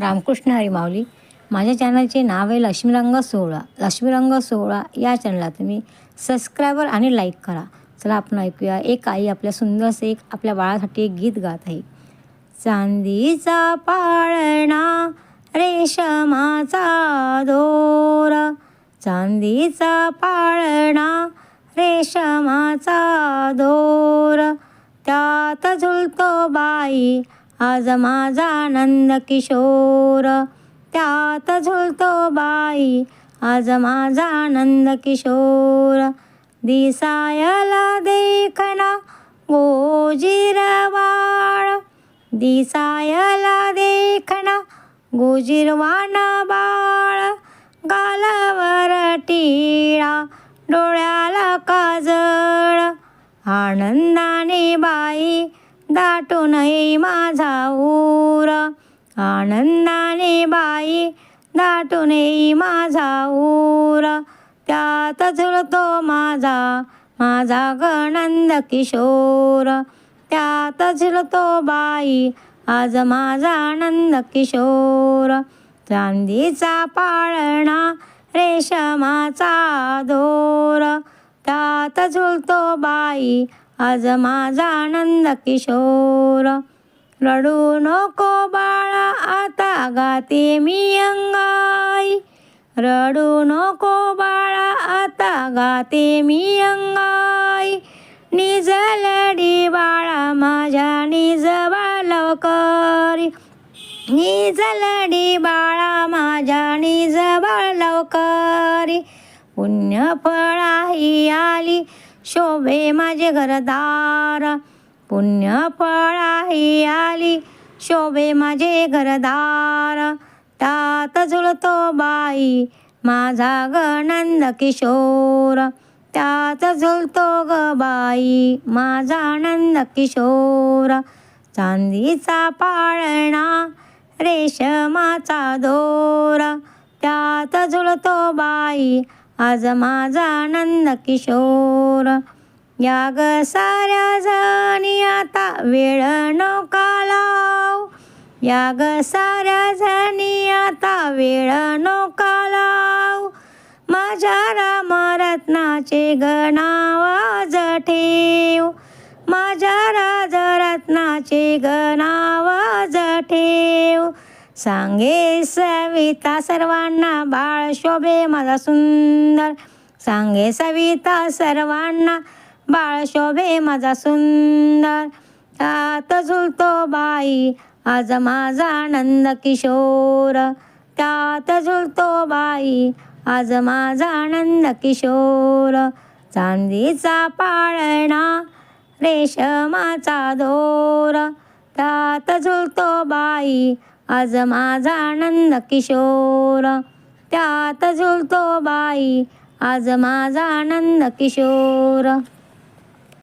रामकृष्ण हरी माऊली माझ्या चॅनलचे नाव आहे लक्ष्मीरंग सोहळा. लक्ष्मीरंग सोहळा या चॅनलला तुम्ही सबस्क्रायबर आणि लाईक करा. चला आपण ऐकूया. एक आई आपल्या सुंदरसे एक आपल्या बाळासाठी एक गीत गात आहे. चांदीचा पाळणा रेशमाचा दोर. चांदीचा पाळणा रेशमाचा दोर. त्यात झुलतो बाई आज माझा नंद किशोर. त्यात झुलतो बाई. आज माझा नंद किशोर. दिसायला देखना गोजिरवाळ दिसायला देखना गोजिरवाण बाळ. गालावर टिळा डोळ्याला काजळ. आनंदाने बाई दाटून नये माझा ऊर. आनंदाने बाई दाटून नये माझा ऊर. त्यात झुलतो माझा माझा गणंद किशोर. त्यात झुलतो बाई आज माझा आनंद किशोर. चांदीचा पाळणा रेशमाचा दोर. त्यात झुलतो बाई आज माझा आनंद किशोर. रडू नको बाळा आता गाते मी अंगाई. रडू नको बाळा आता गाते मी अंगाई. निजलडी बाळा माझ्या निज लवकरी निजलडी बाळा माझ्या निज लवकरी पुण्य फळाही आली. शोभे माझे घरदार. पुण्य फळाही आली. शोभे माझे घरदार. तात झुलतो बाई. माझा गणंद किशोर. त्यात झुलतो ग बाई. माझा आनंद किशोर. चांदीचा पाळणा रेशमाचा दोर. त्यात झुलतो बाई. आज माझा आनंद किशोर. या ग साऱ्या जणी आता वेळ नका लाव. या ग साऱ्या जणी आता वेळ नका लाव. माझ्या रामरत्नाचे गणावाज ठेव. माझ्या राजरत्नाचे गण सांगे सविता सर्वांना बाळ शोभे माझा सुंदर. सांगे सविता सर्वांना बाळ शोभे माझा सुंदर. त्यात झुलतो बाई आज माझा आनंद किशोर. त्यात झुलतो बाई आज माझा आनंद किशोर. चांदीचा पाळणा रेशमाचा दोर. त्यात झुलतो बाई आज माझा आनंद किशोर. त्यात झुलतो बाई. आज माझा आनंद किशोर.